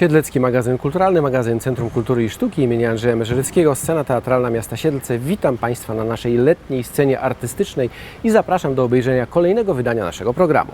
Siedlecki magazyn kulturalny, magazyn Centrum Kultury i Sztuki imienia Andrzeja Meszerzewskiego, scena teatralna miasta Siedlce. Witam Państwa na naszej letniej scenie artystycznej i zapraszam do obejrzenia kolejnego wydania naszego programu.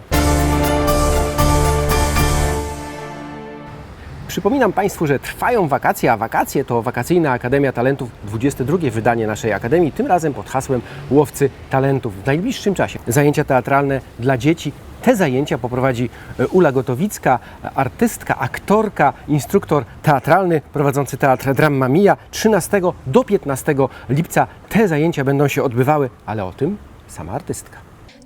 Przypominam Państwu, że trwają wakacje, a wakacje to Wakacyjna Akademia Talentów, 22 wydanie naszej Akademii, tym razem pod hasłem Łowcy Talentów. W najbliższym czasie zajęcia teatralne dla dzieci. Te zajęcia poprowadzi e, Ula Gotowicka, artystka, aktorka, instruktor teatralny prowadzący teatr Dramma Mia. 13 do 15 lipca te zajęcia będą się odbywały, ale o tym sama artystka.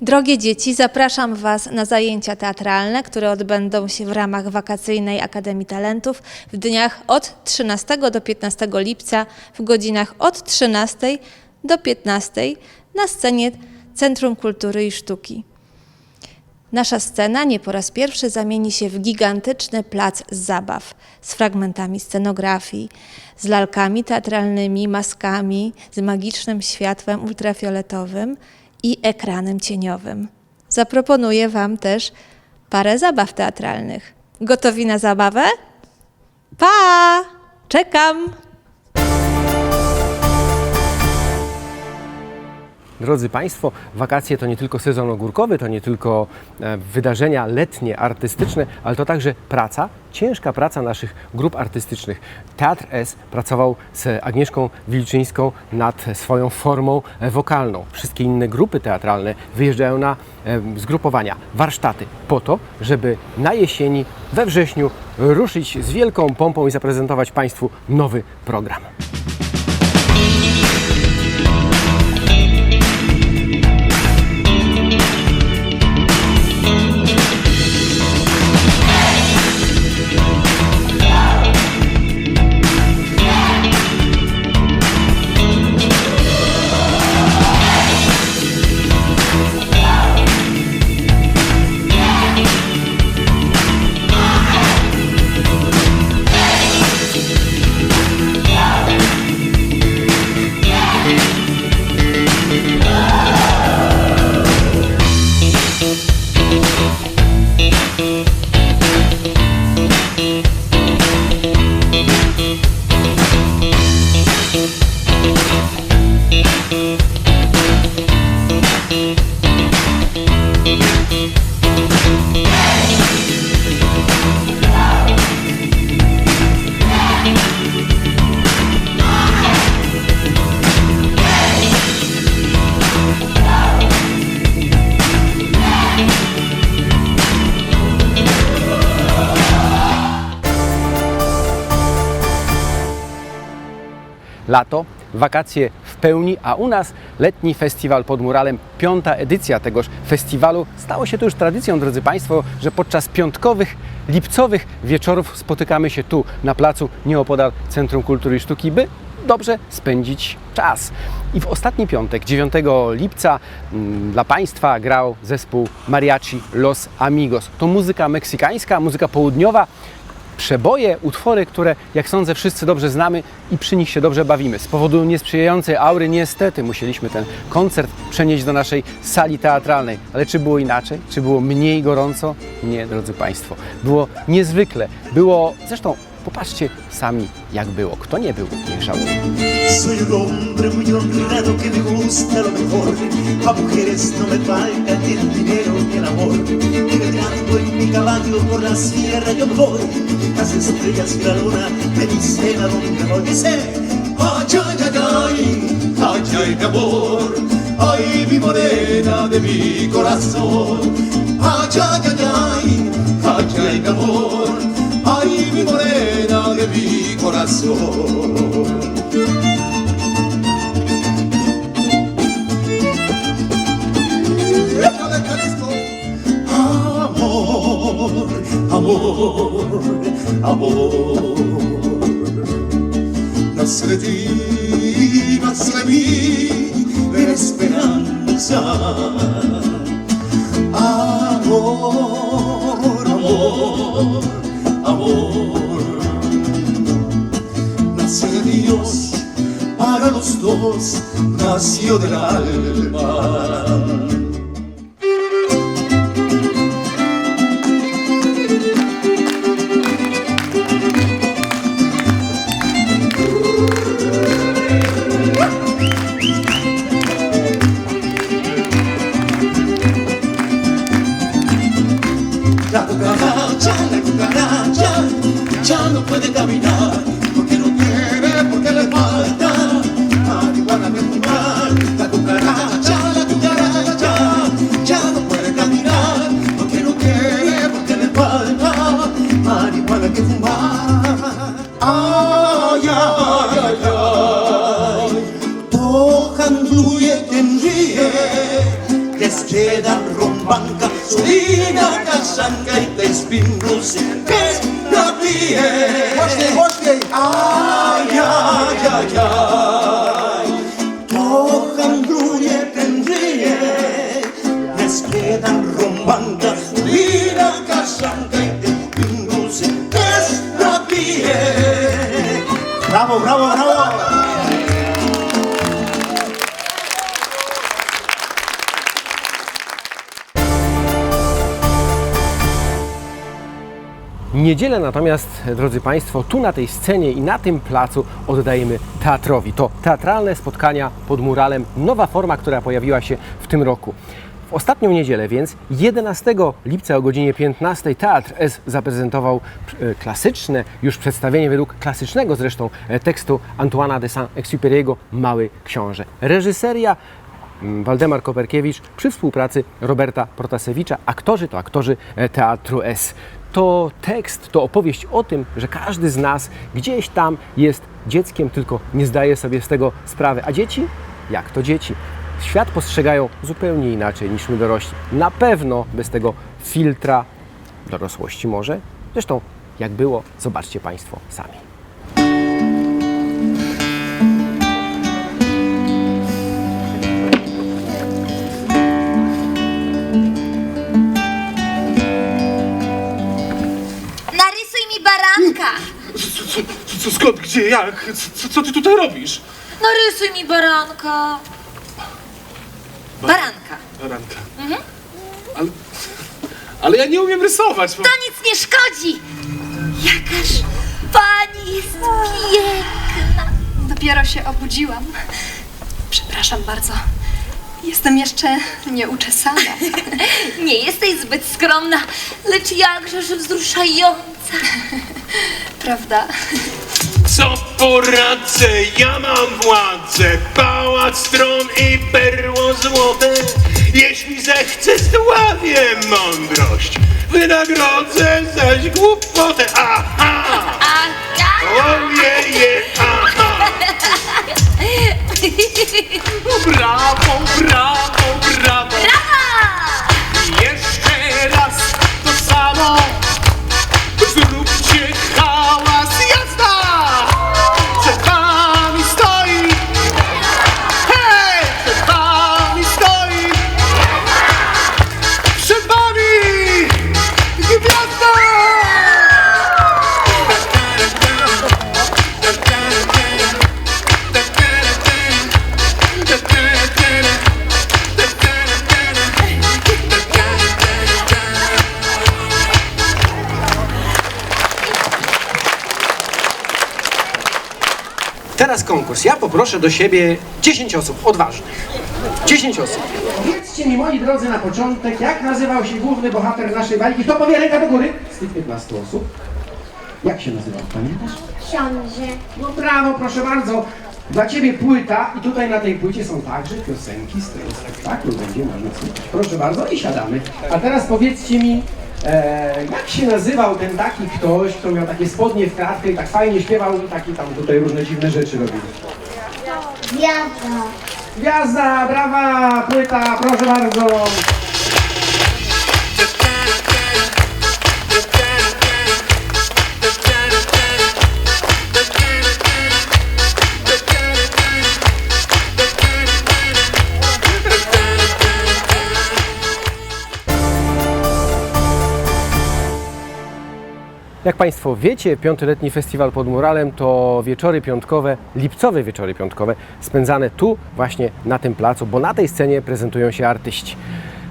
Drogie dzieci, zapraszam Was na zajęcia teatralne, które odbędą się w ramach Wakacyjnej Akademii Talentów w dniach od 13 do 15 lipca w godzinach od 13 do 15 na scenie Centrum Kultury i Sztuki. Nasza scena nie po raz pierwszy zamieni się w gigantyczny plac zabaw z fragmentami scenografii, z lalkami teatralnymi, maskami, z magicznym światłem ultrafioletowym i ekranem cieniowym. Zaproponuję Wam też parę zabaw teatralnych. Gotowi na zabawę? Pa! Czekam! Drodzy Państwo, wakacje to nie tylko sezon ogórkowy, to nie tylko e, wydarzenia letnie, artystyczne, ale to także praca, ciężka praca naszych grup artystycznych. Teatr S pracował z Agnieszką Wilczyńską nad swoją formą e, wokalną. Wszystkie inne grupy teatralne wyjeżdżają na e, zgrupowania, warsztaty po to, żeby na jesieni, we wrześniu ruszyć z wielką pompą i zaprezentować Państwu nowy program. Lato, wakacje w pełni, a u nas letni festiwal pod muralem, piąta edycja tegoż festiwalu. Stało się to już tradycją, drodzy Państwo, że podczas piątkowych, lipcowych wieczorów spotykamy się tu na placu nieopodal Centrum Kultury i Sztuki, by dobrze spędzić czas. I w ostatni piątek, 9 lipca, mm, dla Państwa grał zespół mariachi Los Amigos. To muzyka meksykańska, muzyka południowa, przeboje, utwory, które jak sądzę wszyscy dobrze znamy i przy nich się dobrze bawimy. Z powodu niesprzyjającej aury niestety musieliśmy ten koncert przenieść do naszej sali teatralnej. Ale czy było inaczej? Czy było mniej gorąco? Nie, drodzy Państwo. Było niezwykle. Było, zresztą popatrzcie sami jak było. Kto nie był, niech żałuje. Soy un hombre muy honrado que me gusta lo mejor. A mujeres no me falta ni el dinero ni el amor. Caminando en mi caballo por yo voy. Las estrellas y la luna me dicen a dónde voy. Dice, ay, ay, ay, ay, ay, mi amor. Ay, mi morena de mi corazón. Ay, ay, ay, ay, ay, ay, mi amor. Ay, mi morena de mi corazón. Amor, amor. Nace de ti, nace de mí, la esperanza. Amor, amor, amor. Nace de Dios para los dos, nació del alma. Ay, ay, ay, ay, to handluje ten żyje, les queda rumbanka, solina kaszanka i tej spinusy bez napije. Głośniej, głośniej! Aj, aj, aj, aj, to handluje ten żyje, rumbanka, Brawo, brawo, brawo! Niedzielę natomiast, drodzy Państwo, tu na tej scenie i na tym placu oddajemy teatrowi. To teatralne spotkania pod muralem, nowa forma, która pojawiła się w tym roku. W ostatnią niedzielę więc, 11 lipca o godzinie 15 Teatr S zaprezentował e, klasyczne już przedstawienie według klasycznego zresztą e, tekstu Antoana de Saint-Exupéry'ego Mały Książę. Reżyseria mm, Waldemar Koperkiewicz przy współpracy Roberta Protasewicza. Aktorzy to aktorzy e, Teatru S. To tekst, to opowieść o tym, że każdy z nas gdzieś tam jest dzieckiem, tylko nie zdaje sobie z tego sprawy. A dzieci? Jak to dzieci? Świat postrzegają zupełnie inaczej niż my dorośli. Na pewno bez tego filtra dorosłości może. Zresztą jak było, zobaczcie Państwo sami. Narysuj mi baranka! Co, co, co, skąd, gdzie, jak? Co, co ty tutaj robisz? Narysuj mi baranka! Ranka. Ale, ale ja nie umiem rysować. Bo... To nic nie szkodzi! Jakaż pani jest piękna! Dopiero się obudziłam. Przepraszam bardzo. Jestem jeszcze nieuczesana. Nie jesteś zbyt skromna, lecz jakżeż wzruszająca. Prawda? Co poradzę, ja mam władzę, pałac, tron i perło złote. Jeśli zechcę, zdławię mądrość, wynagrodzę zaś głupotę. Aha! Teraz konkurs. Ja poproszę do siebie 10 osób odważnych. 10 osób. Powiedzcie mi, moi drodzy, na początek, jak nazywał się główny bohater naszej bajki? Kto powie ręka do góry? Z tych 15 osób. Jak się nazywał, pamiętasz? Książę. No brawo, proszę bardzo. Dla Ciebie płyta i tutaj na tej płycie są także piosenki z tego spektaklu. Będzie można słuchać. Proszę bardzo i siadamy. A teraz powiedzcie mi, e, jak się nazywał ten taki ktoś, kto miał takie spodnie w kratkę i tak fajnie śpiewał i takie tam tutaj różne dziwne rzeczy robił. Gwiazda. Gwiazda, brawa, płyta, proszę bardzo. Jak Państwo wiecie, piątyletni festiwal pod muralem to wieczory piątkowe, lipcowe wieczory piątkowe, spędzane tu właśnie na tym placu, bo na tej scenie prezentują się artyści.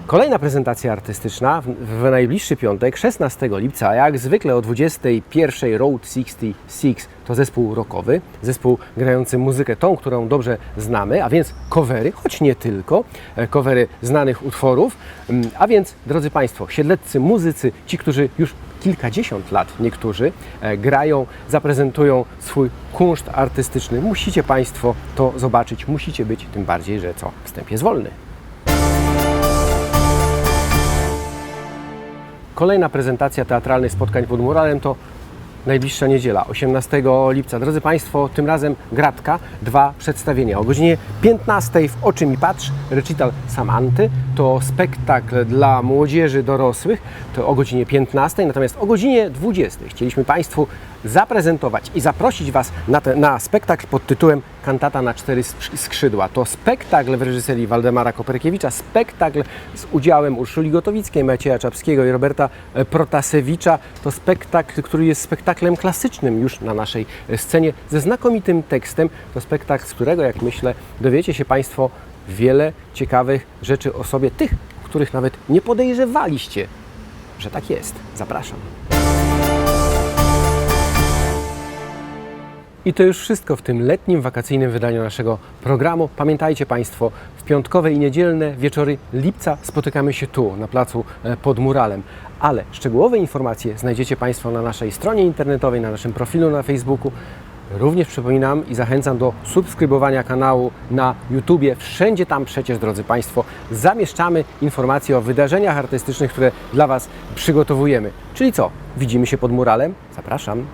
Kolejna prezentacja artystyczna w, najbliższy piątek, 16 lipca, jak zwykle o 21 Road 66 to zespół rockowy, zespół grający muzykę tą, którą dobrze znamy, a więc covery, choć nie tylko, e, covery znanych utworów, Mm, a więc, drodzy Państwo, siedleccy muzycy, ci, którzy już kilkadziesiąt lat niektórzy e, grają, zaprezentują swój kunszt artystyczny. Musicie Państwo to zobaczyć, musicie być, tym bardziej, że co, wstęp jest wolny. Kolejna prezentacja teatralnych spotkań pod muralem to najbliższa niedziela, 18 lipca. Drodzy Państwo, tym razem gratka, dwa przedstawienia. O godzinie 15 w Oczy mi patrz, recital Samanty, to spektakl dla młodzieży dorosłych, to o godzinie 15, natomiast o godzinie 20 chcieliśmy Państwu zaprezentować i zaprosić Was na, te, na spektakl pod tytułem Kantata na cztery skrz- skrzydła. To spektakl w reżyserii Waldemara Koperkiewicza, spektakl z udziałem Urszuli Gotowickiej, Macieja Czapskiego i Roberta e, Protasewicza. To spektakl, który jest spektaklem klasycznym już na naszej e, scenie, ze znakomitym tekstem. To spektakl, z którego, jak myślę, dowiecie się Państwo wiele ciekawych rzeczy o sobie, tych, których nawet nie podejrzewaliście, że tak jest. Zapraszam. I to już wszystko w tym letnim, wakacyjnym wydaniu naszego programu. Pamiętajcie Państwo, w piątkowe i niedzielne wieczory lipca spotykamy się tu, na placu e, pod muralem. Ale szczegółowe informacje znajdziecie Państwo na naszej stronie internetowej, na naszym profilu na Facebooku. Również przypominam i zachęcam do subskrybowania kanału na YouTubie. Wszędzie tam przecież, drodzy Państwo, zamieszczamy informacje o wydarzeniach artystycznych, które dla Was przygotowujemy. Czyli co? Widzimy się pod muralem? Zapraszam.